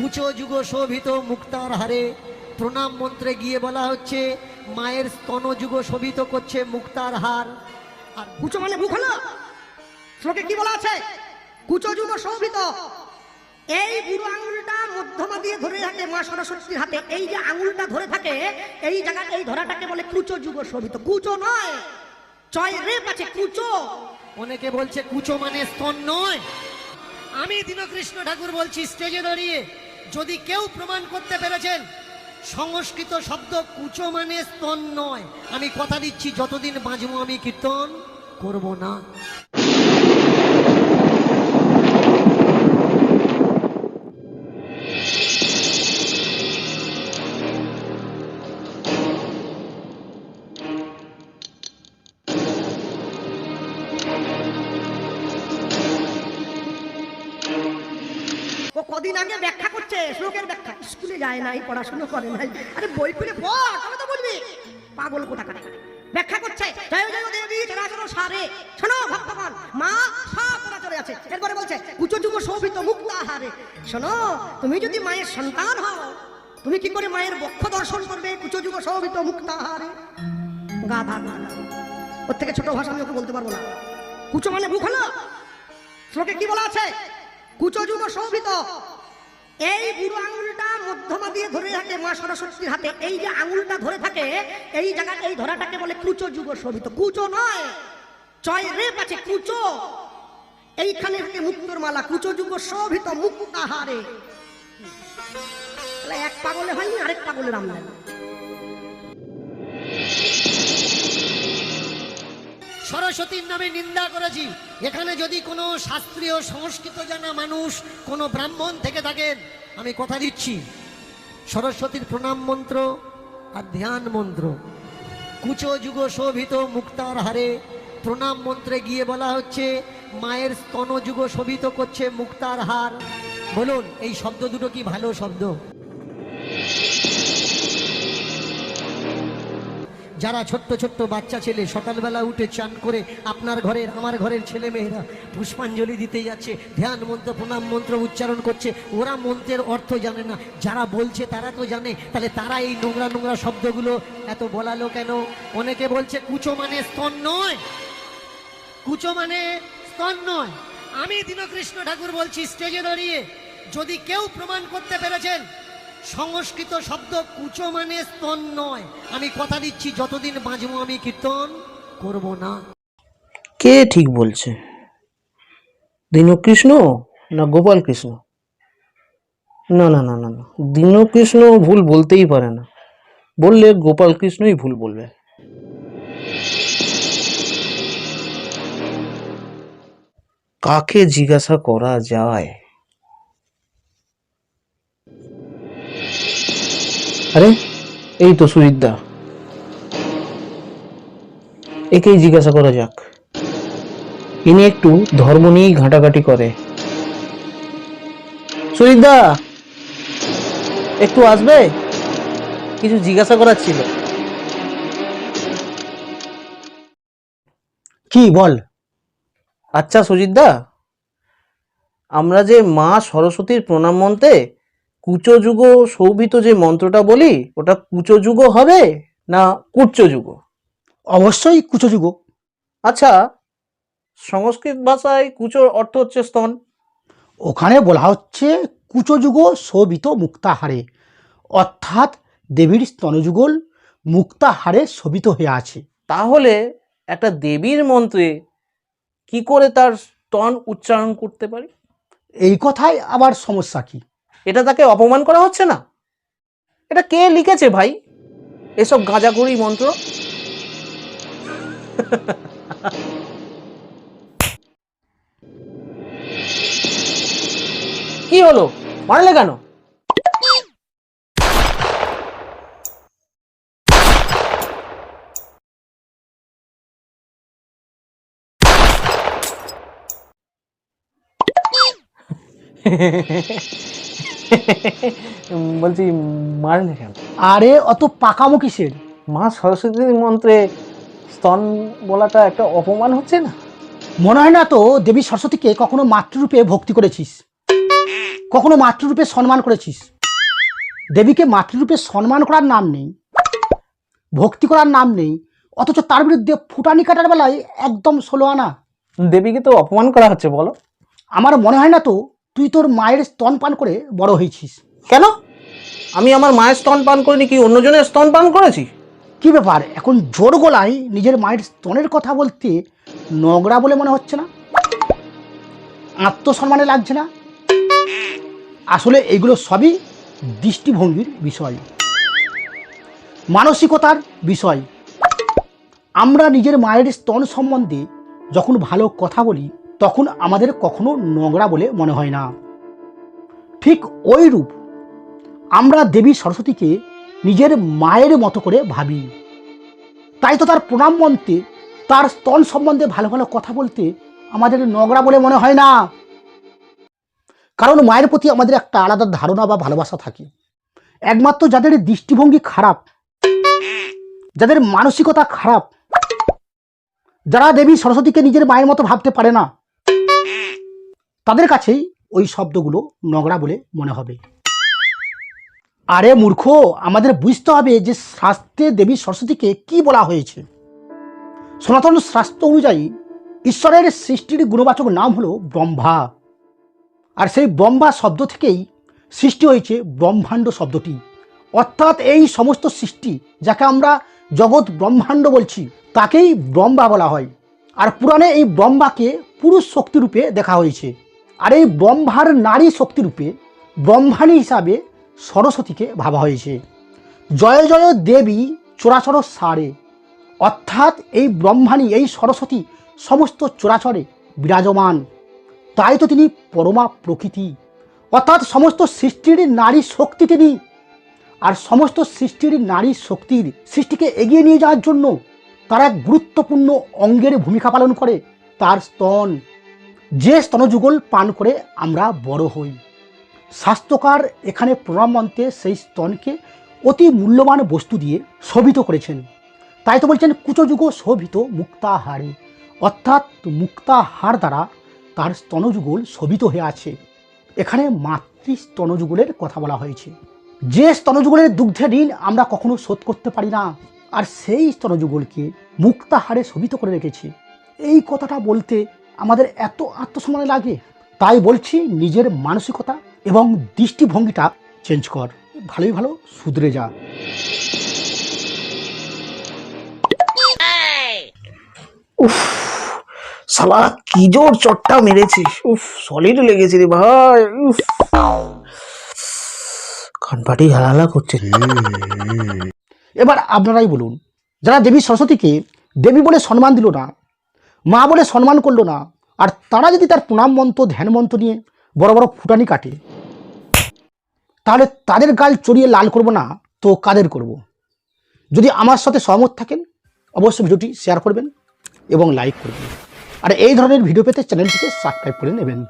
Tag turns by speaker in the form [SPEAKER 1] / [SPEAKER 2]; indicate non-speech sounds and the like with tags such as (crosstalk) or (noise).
[SPEAKER 1] কুচো যুগ শোভিত মুক্তার হারে। প্রণাম মন্ত্রে গিয়ে বলা হচ্ছে মায়ের স্তন যুগ শোভিত করছে মুক্তার হার। আর
[SPEAKER 2] কুচো মানে মুখ হলো? শ্লোকে কি বলা আছে? কুচো যুগ শোভিত। এই বুড়ো আঙুলটা মধ্যমা দিয়ে ধরে থাকে মা সরস্বতীর হাতে। এই যে আঙুলটা ধরে থাকে এই জায়গা এই ধরাটাকে বলে কুচো যুগ শোভিত। কুচো নয় চয় রেপ আছে কুচো।
[SPEAKER 1] অনেকে বলছে কুচো মানে স্তন নয়। আমি দীনকৃষ্ণ ঠাকুর বলছি স্টেজে দাঁড়িয়ে যদি কেউ প্রমাণ করতে পেরেছেন, সংস্কৃত শব্দ কুচো মানে স্তন নয়। আমি কথা দিচ্ছি, যতদিন বাঁচবো আমি কীর্তন করব না।
[SPEAKER 2] কদিন আগে ব্যাখ্যা করছে, শ্লোকের ব্যাখ্যা। স্কুলে যায় নাই পড়াশোনা করে নাই আরে বই খুলে পড় তবে তো বুঝবি পাগল কোথা কাটে ব্যাখ্যা করছে, জয় জয়, দেবী, চরাচর সারে। শোনো ভক্তগণ, মা সব চরাচরে আছে। এরপরে বলছে, কুচো যুগ শোভিত মুক্ত আহারে। শোনো, তুমি যদি মায়ের সন্তান হও, তুমি কি করে মায়ের বক্ষ দর্শন করবে কুচো যুগ শোভিত মুক্ত আহারে? গাধা গাধা। ওর থেকে ছোট ভাষা আমি ওকে বলতে পারব না। কুচো মানে মুখ হলো? শ্লোকে কি বলা আছে? কুচো যুগ শোভিত এই বুড়ো আঙুলটা মধ্যমা দিয়ে ধরে থাকে মা সরস্বতীর হাতে, এই যে আঙুলটা ধরে থাকে, এই জায়গা এই ধরাটাকে বলে কুচো যুগ শোভিত। কুচো নয় চয় রেপ আছে, কুচো। এইখানে মুক্তর মালা, কুচো যুগ শোভিত মুক্তাহারে। এক পাগলে হয়নি, আরেক পাগলে আমদানি
[SPEAKER 1] সরস্বতীর নামে নিন্দা করেছি। এখানে যদি কোনো শাস্ত্রীয় সংস্কৃত জানা মানুষ, কোনো ব্রাহ্মণ থেকে থাকেন, আমি কথা দিচ্ছি। সরস্বতীর প্রণাম মন্ত্র আর ধ্যান মন্ত্র। কুচো যুগ শোভিত মুক্তার হারে প্রণাম মন্ত্রে গিয়ে বলা হচ্ছে, মায়ের স্তন যুগ শোভিত করছে মুক্তার হার। বলুন, এই শব্দ দুটো কি ভালো শব্দ? যারা ছোট্ট ছোট্ট বাচ্চা ছেলে সকালবেলা উঠে চান করে আপনার ঘরের, আমার ঘরের ছেলে মেয়েরা পুষ্পাঞ্জলি দিতে যাচ্ছে, ধ্যান মন্ত্র, প্রণাম মন্ত্র উচ্চারণ করছে, ওরা মন্ত্রের অর্থ জানে না। যারা বলছে তারা তো জানে, তাহলে তারা এই নোংরা নোংরা শব্দগুলো এত বলালো কেন? অনেকে বলছে, কুচো মানে স্তন নয়। কুচো মানে স্তন নয়। আমি দীনকৃষ্ণ ঠাকুর বলছি, স্টেজে দাঁড়িয়ে যদি কেউ প্রমাণ করতে পেরেছেন সংস্কৃত শব্দ কুচো মানে স্তন নয়। আমি কথা দিচ্ছি, যতদিন বাঁচবো আমি কীর্তন করব না।
[SPEAKER 3] কে ঠিক বলছে? দীনকৃষ্ণ না গোপাল কৃষ্ণ? না না না না না। দীনকৃষ্ণ ভুল বলতেই পারে না। বললে গোপাল কৃষ্ণই ভুল বলবে। কাকে জিজ্ঞাসা করা যায়? আরে, এই তো সুজিতদা একেই জিজ্ঞাসা করা যাক। ইনি একটু ধর্ম নিয়েই ঘাঁটাঘাঁটি করে। সুজিতদা একটু আসবে? কিছু জিজ্ঞাসা করার ছিল।
[SPEAKER 4] কি, বল।
[SPEAKER 3] আচ্ছা সুজিতদা আমরা যে মা সরস্বতীর প্রণাম মন্ত্রে কুচো যুগ শোভিত যে মন্ত্রটা বলি ওটা কুচো যুগ হবে না কুচ্চ যুগ
[SPEAKER 4] অবশ্যই কুচযুগ।
[SPEAKER 3] আচ্ছা সংস্কৃত ভাষায় কুচোর অর্থ হচ্ছে স্তন।
[SPEAKER 4] ওখানে বলা হচ্ছে কুচযুগ শোভিত মুক্তাহারে অর্থাৎ দেবীর স্তনযুগল মুক্তাহারে শোভিত হয়ে আছে।
[SPEAKER 3] তাহলে একটা দেবীর মন্ত্রে কি করে তার স্তন উচ্চারণ করতে পারি?
[SPEAKER 4] এই কথাই আবার সমস্যা কি?
[SPEAKER 3] এটা তাকে অপমান করা হচ্ছে না? এটা কে লিখেছে ভাই? এসব গাঁজাখড়ি মন্ত্র? কি হলো? মারলে কেন? (laughs) (laughs) বলছি মারলে কেন
[SPEAKER 4] আরে অত পাকামো কিসের?
[SPEAKER 3] মা সরস্বতীর মন্ত্রে স্তন বলাটা একটা অপমান হচ্ছে না?
[SPEAKER 4] মনে হয় না তো দেবী সরস্বতীকে কখনো মাতৃরূপে ভক্তি করেছিস? কখনো মাতৃরূপে সম্মান করেছিস? দেবীকে মাতৃরূপে সম্মান করার নাম নেই ভক্তি করার নাম নেই অথচ তার বিরুদ্ধে ফুটানি কাটার বেলায় একদম ষোলো আনা।
[SPEAKER 3] দেবীকে তো অপমান করা হচ্ছে বলো।
[SPEAKER 4] আমার মনে হয় না তো তুই তোর মায়ের স্তন পান করে বড় হয়েছিস।
[SPEAKER 3] কেন? আমি আমার মায়ের স্তন পান করিনি কি অন্যজনের স্তন পান করেছি?
[SPEAKER 4] কি ব্যাপার? এখন জোর গলায় নিজের মায়ের স্তনের কথা বলতে নোংরা বলে মনে হচ্ছে না? আত্মসম্মানে লাগছে না? আসলে এগুলো সবই দৃষ্টিভঙ্গির বিষয়। মানসিকতার বিষয়। আমরা নিজের মায়ের স্তন সম্বন্ধে যখন ভালো কথা বলি তখন আমাদের কখনো নোংরা বলে মনে হয় না। ঠিক ওই রূপ আমরা দেবী সরস্বতীকে নিজের মায়ের মতো করে ভাবি। তাই তো তার প্রণাম মন্ত্রে, তার স্তন সম্বন্ধে ভালো ভালো কথা বলতে আমাদের নোংরা বলে মনে হয় না। কারণ মায়ের প্রতি আমাদের একটা আলাদা ধারণা বা ভালোবাসা থাকে। একমাত্র যাদের দৃষ্টিভঙ্গি খারাপ, যাদের মানসিকতা খারাপ, যারা দেবী সরস্বতীকে নিজের মায়ের মতো ভাবতে পারে না। তাদের কাছেই ওই শব্দগুলো নোংরা বলে মনে হবে। আরে মূর্খ, আমাদের বুঝতে হবে যে শাস্ত্রে দেবী সরস্বতীকে কি বলা হয়েছে। সনাতন শাস্ত্র অনুযায়ী ঈশ্বরের সৃষ্টির গুণবাচক নাম হলো ব্রহ্মা। আর সেই ব্রহ্মা শব্দ থেকেই সৃষ্টি হয়েছে ব্রহ্মাণ্ড শব্দটি। অর্থাৎ এই সমস্ত সৃষ্টি যাকে আমরা জগৎ ব্রহ্মাণ্ড বলছি, তাকেই ব্রহ্মা বলা হয়। আর পুরাণে এই ব্রহ্মাকে পুরুষ শক্তিরূপে দেখা হয়েছে। আর এই ব্রহ্মার নারী শক্তিরূপে ব্রহ্মাণী হিসাবে সরস্বতীকে ভাবা হয়েছে। জয় জয় দেবী চোরাচর সারে। অর্থাৎ এই ব্রহ্মাণী, এই সরস্বতী সমস্ত চোরাচরে বিরাজমান। তাই তো তিনি পরমা প্রকৃতি। অর্থাৎ সমস্ত সৃষ্টির নারী শক্তি তিনি। আর সমস্ত সৃষ্টির নারী শক্তির সৃষ্টিকে এগিয়ে নিয়ে যাওয়ার জন্য তারা গুরুত্বপূর্ণ অঙ্গের ভূমিকা পালন করে তার স্তন। যে স্তনযুগল পান করে আমরা বড় হই। স্বাস্থ্যকার এখানে প্রণাম মন্ত্রে সেই স্তনকে অতি মূল্যবান বস্তু দিয়ে শোভিত করেছেন। তাই তো বলছেন, কুচযুগ শোভিত মুক্তাহারে। অর্থাৎ মুক্তাহার দ্বারা তার স্তনযুগল শোভিত হয়ে আছে। এখানে মাতৃ স্তনযুগলের কথা বলা হয়েছে। যে স্তনযুগলের দুগ্ধে ঋণ আমরা কখনো শোধ করতে পারি না, আর সেই স্তনযুগলকে মুক্তাহারে শোভিত করে রেখেছে। এই কথাটা বলতে আমাদের এত আত্মসম্মান লাগে। তাই বলছি নিজের মানসিকতা এবং দৃষ্টিভঙ্গিটা চেঞ্জ কর। ভালোই ভালো শুধরে যা।
[SPEAKER 3] উফ শালা কি জোর চটটা মেরেছে উফ সলিড লেগেছে রে ভাই উফ। কানপাটি হালালা করছে।
[SPEAKER 4] এবার আপনারাই বলুন যারা দেবী সরস্বতীকে দেবী বলে সম্মান দিল না মা বলে সম্মান করল না। আর তারা যদি তার প্রণাম মন্ত্র, ধ্যান মন্ত্র নিয়ে বড় বড় ফুটানি কাটে, তাহলে তাদের গাল চড়িয়ে লাল করব না, তো কাদের করব। যদি আমার সাথে সহমত থাকেন, অবশ্যই ভিডিওটি শেয়ার করবেন এবং লাইক করবেন। আর এই ধরনের ভিডিও পেতে চ্যানেলটিকে সাবস্ক্রাইব করে নেবেন।